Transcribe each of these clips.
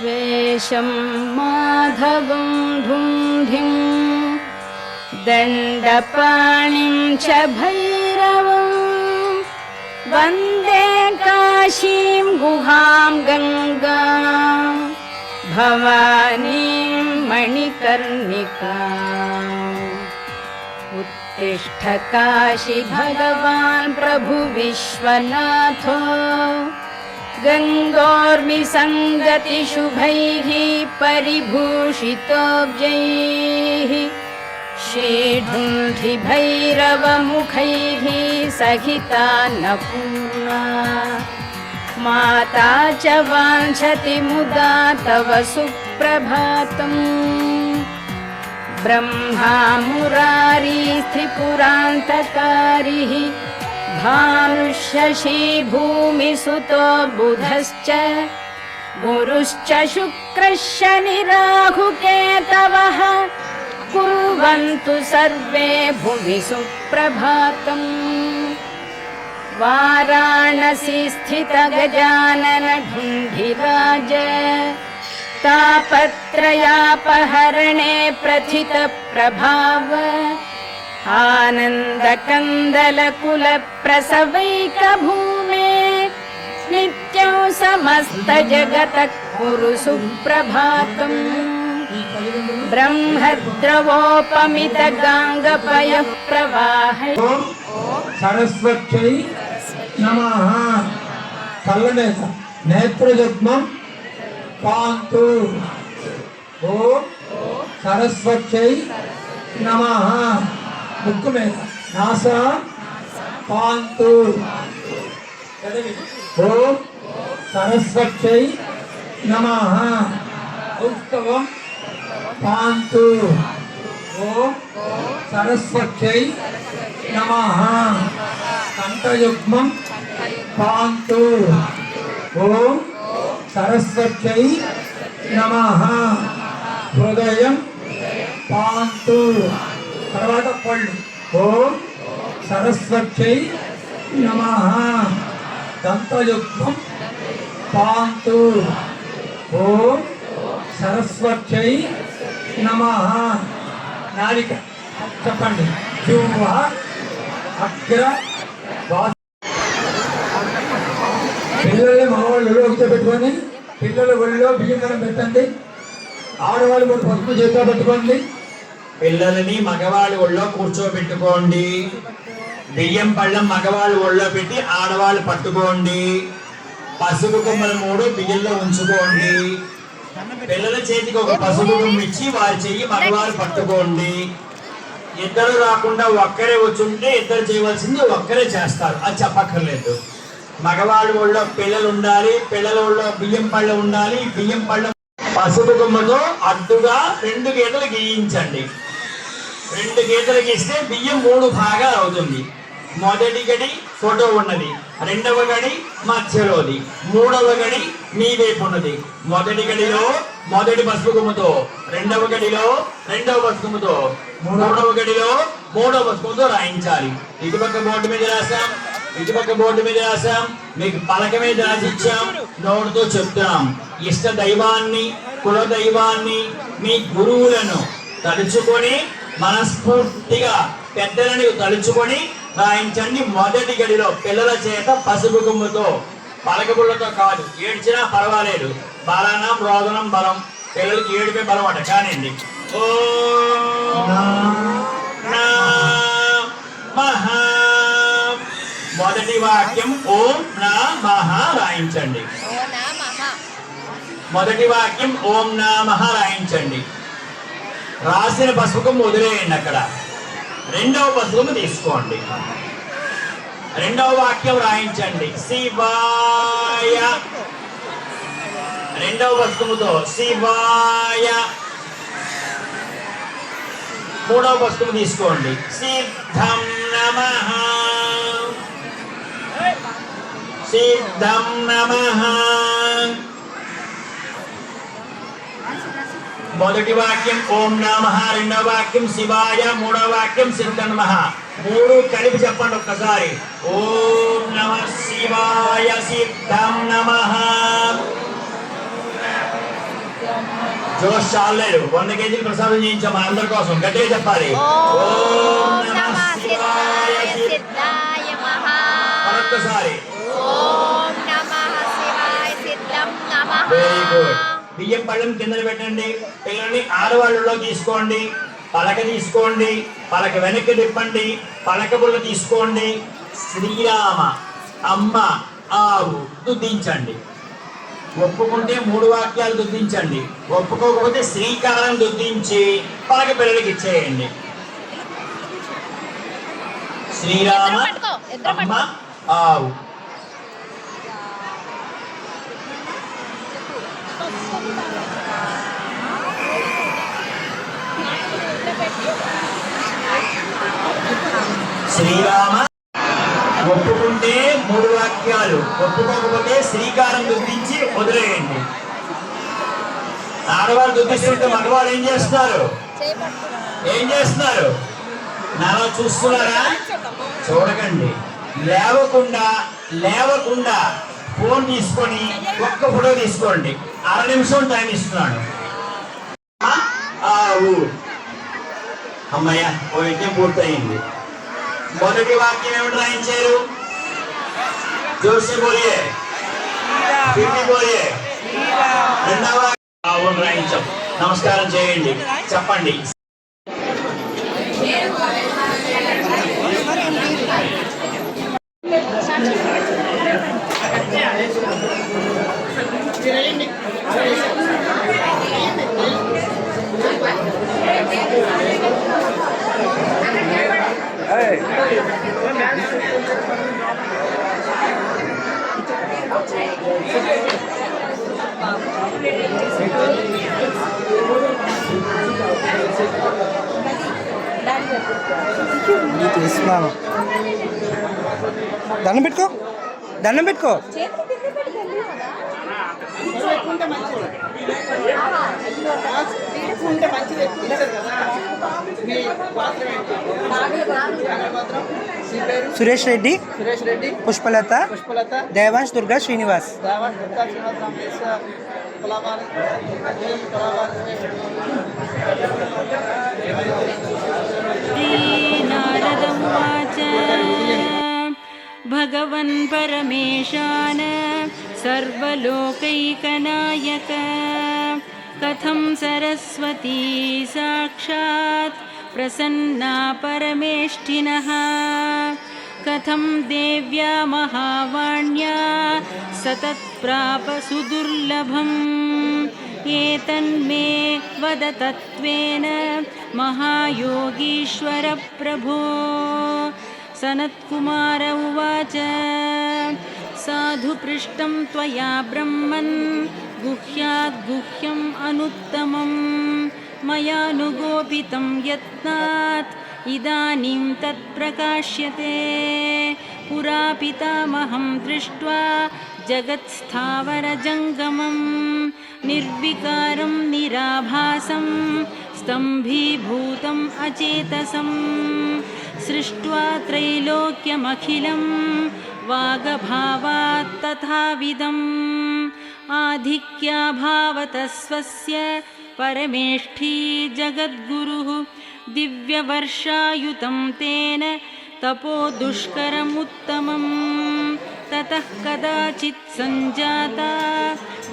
विश्वेशं माधवं ढुण्ढिं दण्डपाणिं च भैरवम् वन्दे काशीं गुहां गङ्गां भवानीं मणिकर्णिकाम्। उत्तिष्ठ काशी भगवान् प्रभु विश्वनाथो गङ्गोर्मिसङ्गतिशुभैः परिभूषितोऽब्जैः श्रीढुण्ढिभैरवमुखैः सहिता नपूर्णा माता च वाञ्छति मुदा तव सुप्रभातम् ब्रह्मा मुरारी त्रिपुरान्तकारिः भानुष्यशी भूमिसुतो बुधश्च गुरुश्च शुक्रश्च निराहुकेतवः। कुर्वन्तु सर्वे भुवि सुप्रभातम् वाराणसी स्थितगजाननढुण्डिराज तापत्रयापहरणे प्रथितप्रभाव आनन्दकन्दलकुलप्रसवैकभूमे नित्यं समस्तजगतः कुरु सुप्रभातम् ब्रह्मद्रवोपमितगाङ्गपयः ब्रह्मद्रवोपमितगाङ्गपयप्रवाह सरस्वत्यै नमः। नेत्रजग्म पान्तु। ॐ सरस्वत्यै नमः। ముక్కు మీద నాస పాంతు ఓం సరస్వత్యై నమ ఉత్సవం పాంతు ఓం సరస్వత్యై నమ కంఠయుగ్మం పాంతు ఓం సరస్వత్యై నమ హృదయం పాంతు తర్వాత పళ్ళు. ఓం సరస్వత్యై నమ. దంతయుక్తం పాంతు. ఓం సరస్వత్యై నమ. నారిక. చెప్పండి. జూవ అగ్ర పిల్లలు పిల్లల్ని మగవాళ్ళు ఒళ్ళో కూర్చోబెట్టుకొని పిల్లల ఒళ్ళో బియ్యం కనం పెట్టండి. ఆడవాళ్ళు కూడా పసుపు చేత పెట్టుకోండి. పిల్లలని మగవాళ్ళు ఒళ్ళో కూర్చోబెట్టుకోండి. బియ్యం పళ్ళం మగవాళ్ళు ఒళ్ళో పెట్టి ఆడవాళ్ళు పట్టుకోండి. పసుపు కొమ్మలు మూడు బియ్యంలో ఉంచుకోండి. పిల్లల చేతికి ఒక పసుపు కొమ్మ ఇచ్చి వారి చెయ్యి మగవారు పట్టుకోండి. ఇద్దరు రాకుండా ఒక్కరే వచ్చుంటే ఇద్దరు చేయవలసింది ఒక్కరే చేస్తారు. అది చెప్పక్కర్లేదు. మగవాళ్ళు ఒళ్ళో పిల్లలు ఉండాలి పిల్లల ఒళ్ళో బియ్యం పళ్ళ ఉండాలి బియ్యం పళ్ళ పసుపు కొమ్మతో అడ్డుగా రెండు గీతలు గీయించండి. రెండు గీతలు గీస్తే బియ్యం మూడు భాగాలు అవుతుంది. మొదటి గడి ఫోటో ఉన్నది. రెండవ గడి మధ్యలోది మూడవ గడి మీ వైపు ఉన్నది. మొదటి గడిలో మొదటి పసుపు గుమ్మతో రెండవ గడిలో రెండవ పసుపుతో మూడవ గడిలో మూడవ పసుపుతో రాయించాలి. రాయించాలి ఇటుపక్క బోర్డు మీద రాసాం ఇటుపక్క బోర్డు మీద రాసాం మీకు పలక మీద రాసిచ్చాం నోటితో చెప్తాం. ఇష్ట దైవాన్ని కుల దైవాన్ని మీ గురువులను తలుచుకొని మనస్ఫూర్తిగా పెద్దలని తలుచుకొని రాయించండి మొదటి గడిలో పిల్లల చేత పసుపు గుమ్ముతో పలకబుళ్ళతో కాదు ఏడ్చినా పర్వాలేదు. బలానం రోదనం బలం. పిల్లలకి ఏడిపే బలం అట కానివ్వండి. ఓం నా మహా. మొదటి వాక్యం ఓం నా మహా రాయించండి. మొదటి వాక్యం ఓం నామః రాయించండి. రాసిన పసుపుకం వదిలేయండి అక్కడ. రెండవ పసుపుకం తీసుకోండి. రెండవ వాక్యం రాయించండి. శివాయ. రెండవ పసుపుముతో శివాయ. మూడవ పసుపు తీసుకోండి. సిద్ధం నమ. సిద్ధం నమ. మొదటి వాక్యం ఓం నమ రెండవ వాక్యం శివాయ మూడవ వాక్యం సిద్ధ నమ మూడు కలిపి చెప్పండి ఒక్కసారి. ఓం నమ శివాయ సిద్ధం నమ. జోష్ చాలేదు వంద కేజీలు ప్రసాదం చేయించాం మన అందరి కోసం గట్టిగా చెప్పాలి. ఓం నమ శివాయ సిద్ధాయ మహా. మరొక్కసారి. ఓం నమ శివాయ సిద్ధం నమ. వెరీ గుడ్ బియ్యం పళ్ళెం కింద పెట్టండి. పిల్లల్ని ఆడవాళ్ళలో తీసుకోండి. పలక తీసుకోండి. పలక వెనక్కి తిప్పండి. పలక బుల్ల తీసుకోండి. శ్రీరామ అమ్మ ఆవు దుద్దించండి. ఒప్పుకుంటే మూడు వాక్యాలు దుద్దించండి. ఒప్పుకోకపోతే శ్రీకారం దుద్దించి పలక పిల్లలకి ఇచ్చేయండి. శ్రీరామ అమ్మ. ఆవు. శ్రీరామ ఒప్పుకుంటే మూడు వాక్యాలు. ఒప్పుకోకపోతే శ్రీకారం గుర్తించి వదిలేయండి. ఆడవాళ్ళు గుర్తిస్తుంటే మగవాళ్ళు ఏం చేస్తున్నారు ఏం చేస్తున్నారు? నాలో చూస్తున్నారా? చూడకండి. లేవకుండా లేవకుండా ఫోన్ తీసుకొని ఒక్క ఫోటో తీసుకోండి. అర నిమిషం టైం ఇస్తున్నాడు అమ్మయ్య ఓ యజ్ఞం పూర్తయింది. మొదటి వాక్యం ఏమిటి రాయించారు? జోషి బోలియే. పిన్ని బోలియే. రెండవ రావును రాయించాం. నమస్కారం చేయండి. చెప్పండి. నీకు ఇస్తున్నాను దండం పెట్టుకో. దండం పెట్టుకో. సురేష్ రెడ్డి సురేష్ రెడ్డి పుష్పలత పుష్పలత దేవాంశ్ దుర్గా శ్రీనివాస్ దేవాష్ గుప్తా శ్రీనివాస్ రామేశ్వర కులాబాలి కులాబాలి नारद उवाच भगवन् परमेशान सर्वलोकैकनायक। कथं सरस्वती साक्षात् प्रसन्ना परमेष्ठिनः। कथं देव्या महावाण्या सतत्प्राप सुदुर्लभम्। एतन्मे वद तत्त्वेन महायोगीश्वर प्रभो सनत्कुमार उवाच साधु पृष्टं त्वया ब्रह्मन् गुह्याद्गुह्यम् अनुत्तमम्। मयानुगोपितं यत्नात् इदानीं तत्प्रकाश्यते। पुरा पितामहं दृष्ट्वा जगत्स्थावरजङ्गमम् निर्विकारं निराभासं स्तम्भीभूतम् अचेतसं सृष्ट्वा त्रैलोक्यमखिलं वागभावात् तथाविदम् आधिक्याभावतः स्वस्य परमेष्ठी जगद्गुरुः दिव्यवर्षायुतं तेन तपो दुष्करमुत्तमम् ततः कदाचित् सञ्जाता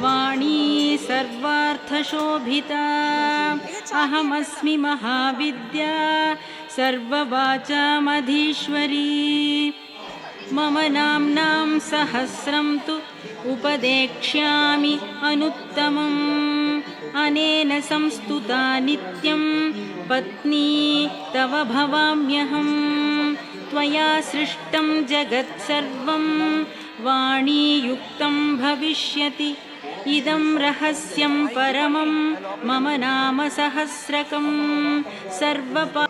वाणी सर्वार्थशोभिता। अहमस्मि महाविद्या सर्ववाचामधीश्वरी मम नाम्नां सहस्रं तु उपदेक्ष्यामि अनुत्तमम्। अनेन संस्तुता नित्यं पत्नी तव भवाम्यहम्। त्वया सृष्टं जगत् सर्वं वाणीयुक्तं भविष्यति। इदं रहस्यं परमं मम नाम सहस्रकं सर्वपा